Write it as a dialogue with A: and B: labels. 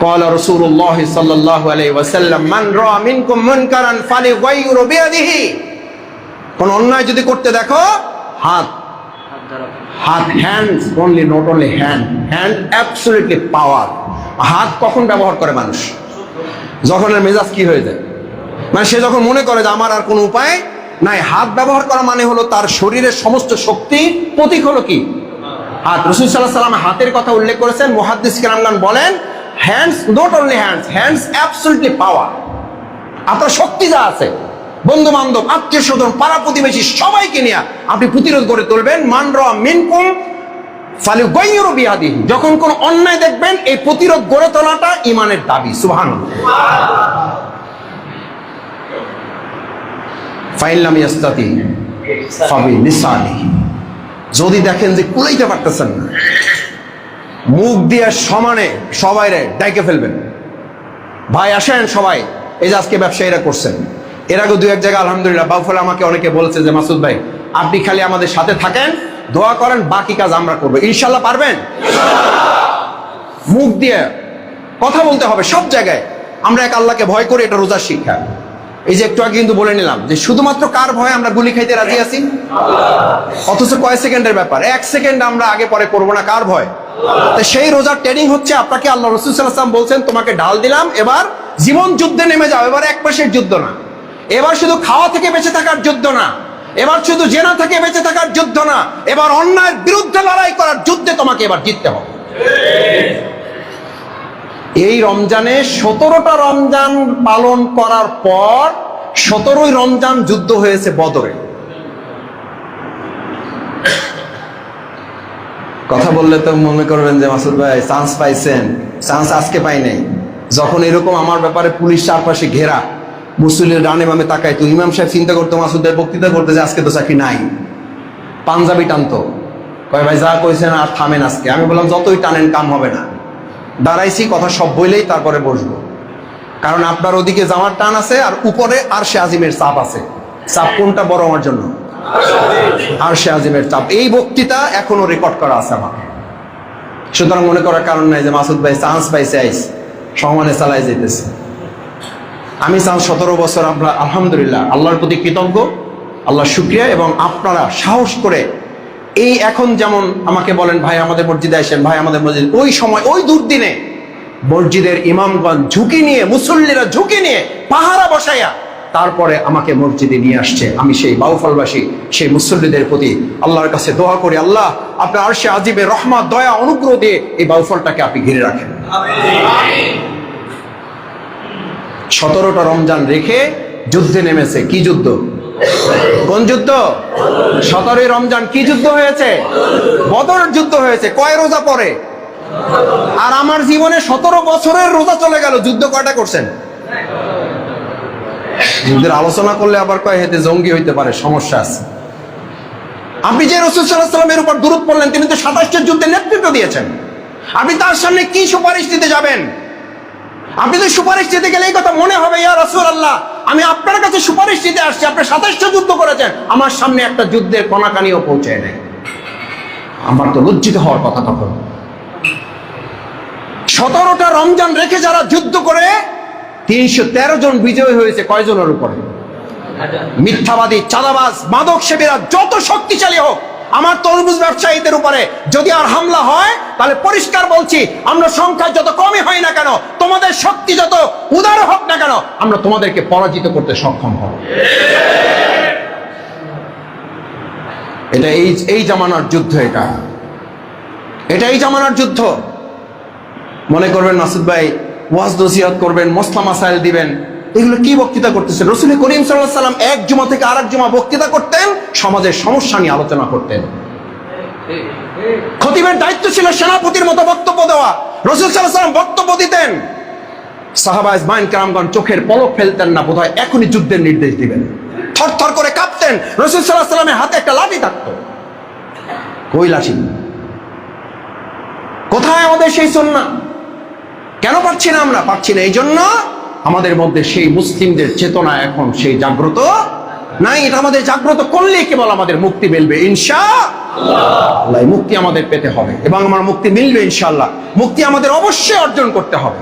A: قال رسول الله صلى الله عليه وسلم من رأى منكم منكرا فليغير بيده কোন অন্যায় যদি করতে দেখো হাত হাত hand only not only hand hand absolutely power হাত কখন ব্যবহার করে মানুষ যখন এর মেজাজ কি হয়ে যায় মানে সে যখন মনে করে যে আমার আর কোনো উপায় নাই হাত ব্যবহার করা মানে হলো তার শরীরের সমস্ত শক্তি প্রতীক হলো কি হাত রসুল সাল্লাহ সাল্লাম হাতের কথা উল্লেখ করেছেন মুহাদ্দিস কেরামগান বলেন hands not only hands hands absolutely power আপনার শক্তি যা আছে বন্ধু বান্ধব আত্মীয় স্বজন পাড়া প্রতিবেশী সবাইকে নিয়ে আপনি প্রতিরোধ করে তুলবেন। মান র মিনকুম ফালি গৈর যখন কোন অন্যায় দেখবেন, এই প্রতিরোধ গড়ে তোলাটা ইমানের দাবি। সুবহান ফাইল্লাম ইয়াস্তাতি ফাবি যদি দেখেন যে কুলাইতে পারতেছেন না মুখ দিয়ে সমানে সবাই রে ডাইকে ফেলবেন। ভাই, আসেন সবাই, এই যে আজকে ব্যবসায়ীরা করছেন। এর আগে দু এক জায়গায় আলহামদুলিল্লাহ বাউফলে আমাকে অনেকে বলেছে যে, মাসুদ ভাই, আপনি খালি আমাদের সাথে থাকেন, দোয়া করেন, বাকি কাজ আমরা করব। ইনশাল্লাহ পারবেন? মুখ দিয়ে কথা বলতে হবে সব জায়গায়। আমরা এক আল্লাহকে ভয় করি, এটা রোজার শিক্ষা। এই যে একটু আগে কিন্তু বলে নিলাম যে, শুধুমাত্র কার ভয়ে আমরা গুলি খাইতে রাজি আছি? অথচ কয় সেকেন্ডের ব্যাপার? এক সেকেন্ড আমরা আগে পরে করব না, কার ভয়? তো সেই রোজার ট্রেনিং হচ্ছে আপনাকে আল্লাহ রসুল সাল্লাম বলছেন, তোমাকে ঢাল দিলাম, এবার জীবন যুদ্ধে নেমে যাও, এবার এক মাসের যুদ্ধ না। এবার শুধু খাওয়া থেকে বেঁচে থাকার যুদ্ধ না। এবার শুধু জেনা থেকে বেঁচে থাকার যুদ্ধ না। এবার অন্যায়ের বিরুদ্ধে লড়াই করার যুদ্ধে তোমাকে এবার জিততে হবে। এই রমজানে সতেরোটা রমজান পালন করার পর সতেরোই রমজান যুদ্ধ হয়েছে বদরে। কথা বললে তো মনে করবেন যে মাসুদ ভাই চান্স পাইছেন। চান্স আজকে পাই নাই। যখন এরকম আমার ব্যাপারে পুলিশ চারপাশে ঘেরা, মুসলিমের ডানে বামে তাকায়, তো ইমাম সাহেব চিন্তা করতো মাসুদ ভাই বক্তৃতা করতে যে আজকে তো চাকরি নাই। পাঞ্জাবি টানতো। কয়, ভাই, যা কইছেন আর থামেন আজকে। আমি বললাম, যতই টানেন, কাম হবে না। দাঁড়াইছি, কথা সব বইলেই তারপরে বসবো। কারণ আপনার ওদিকে যাওয়ার টান আছে, আর উপরে আর সে আজিমের চাপ আছে। চাপ কোনটা বড় আমার জন্য? আর সে আজিমের চাপ। এই বক্তৃতা এখনও রেকর্ড করা আছে আমার। সুতরাং মনে করার কারণ নাই যে মাসুদ ভাই চান্স পাইছে, আইস। সমানে চালাই যেতেছে। আমি চান্স সতেরো বছর আমরা, আলহামদুলিল্লাহ, আল্লাহর প্রতি কৃতজ্ঞ আল্লাহ শুক্রিয়া এবং আপনারা সাহস করে এই এখন যেমন আমাকে বলেন, ভাই, আমাদের মসজিদে আসেন, ভাই, আমাদের মসজিদ ওই সময়, ওই দুর্দিনে মসজিদের ইমামগণ ঝুঁকি নিয়ে, মুসল্লিরা ঝুঁকি নিয়ে পাহারা বসাইয়া তারপরে আমাকে মসজিদে নিয়ে আসছে। আমি সেই বাউফলবাসী, সেই মুসল্লিদের প্রতি আল্লাহর কাছে দোয়া করি, আল্লাহ, আপনার আরশে আজিবের রহমত, দয়া, অনুগ্রহ দিয়ে এই বাউফলটাকে আপনি ঘিরে রাখেন। সতেরোটা রমজান রেখে যুদ্ধে নেমেছে, কি যুদ্ধ? কোন যুদ্ধ? সতেরোই রমজান কি যুদ্ধ হয়েছে? বদর যুদ্ধ হয়েছে, কয় রোজা পরে আর আমার জীবনে সতেরো বছরের রোজা চলে গেল, যুদ্ধ কয়টা করছেন? যুদ্ধের আলোচনা করলে আবার কয় হেতে জঙ্গি হইতে পারে, সমস্যা আছে। আপনি যে রসুল সাল্লাহ সাল্লামের উপর দূরত পড়লেন, তিনি তো সাতাশটা যুদ্ধে নেতৃত্ব দিয়েছেন। আপনি তার সামনে কি সুপারিশ দিতে যাবেন? আপনি তো সুপারিশ দিতে গেলে এই কথা মনে হবে, ইয়া রসুল আল্লাহ আমি আপনার কাছে সুপারিশ দিতে আসছি, আপনি সাতাশটা যুদ্ধ করেছেন, আমার সামনে একটা যুদ্ধের কণাকানিও পৌঁছায় নেই আমার তো লজ্জিত হওয়ার কথা তখন। সতেরোটা রমজান রেখে যারা যুদ্ধ করে তিনশো তেরো জন বিজয় হয়েছে কয়জনের উপরে? মিথ্যাবাদী, চাঁদাবাজ, মাদক সেবীরা যত শক্তিশালী হোক, আমার তরমুজ ব্যবসায়ীদের উপরে যদি আর হামলা হয়, তাহলে পরিষ্কার বলছি, আমরা সংখ্যা যত কমই হয় না কেন, তোমাদের শক্তি যত উদার হোক না কেন, আমরা তোমাদেরকে পরাজিত করতে সক্ষম হব। এটা এই এই জামানার যুদ্ধ এটা। এটা এই জামানার যুদ্ধ। মনে করবেন মাসুদ ভাই ওয়াজ নসিহত করবেন, মসলা মাসাইল দিবেন। এগুলো কি বক্তৃতা করতেছেন? রসুল করিম সাল্লাহ এক জুমা থেকে আরেক জুমা বক্তৃতা করতেন, সমাজের সমস্যা নিয়ে আলোচনা করতেন। খতিবের দায়িত্ব ছিল সেনাপতির মতো বক্তব্য দেওয়া। রসুল সাল্লাহ বক্তব্য দিতেন। সাহাবা ইসমাইন কারামগণ চোখের পলক ফেলতেন না, বোধহয় এখনই যুদ্ধের নির্দেশ দিবেন। থর করে কাঁপতেন, রসুল সাল্লাহ সাল্লামের হাতে একটা লাঠি থাকতো। কই লাঠি? কোথায় আমাদের সেই সন্না কেন পাচ্ছি না আমরা? পাচ্ছি না এই জন্য আমাদের মধ্যে সেই মুসলিমদের চেতনা এখন সেই জাগ্রত নাই। এটা আমাদের জাগ্রত করলে কেবল আমাদের মুক্তি মিলবে ইনশা আল্লাহ মুক্তি আমাদের পেতে হবে এবং আমার মুক্তি মিলবে ইনশাল্লাহ মুক্তি আমাদের অবশ্যই অর্জন করতে হবে।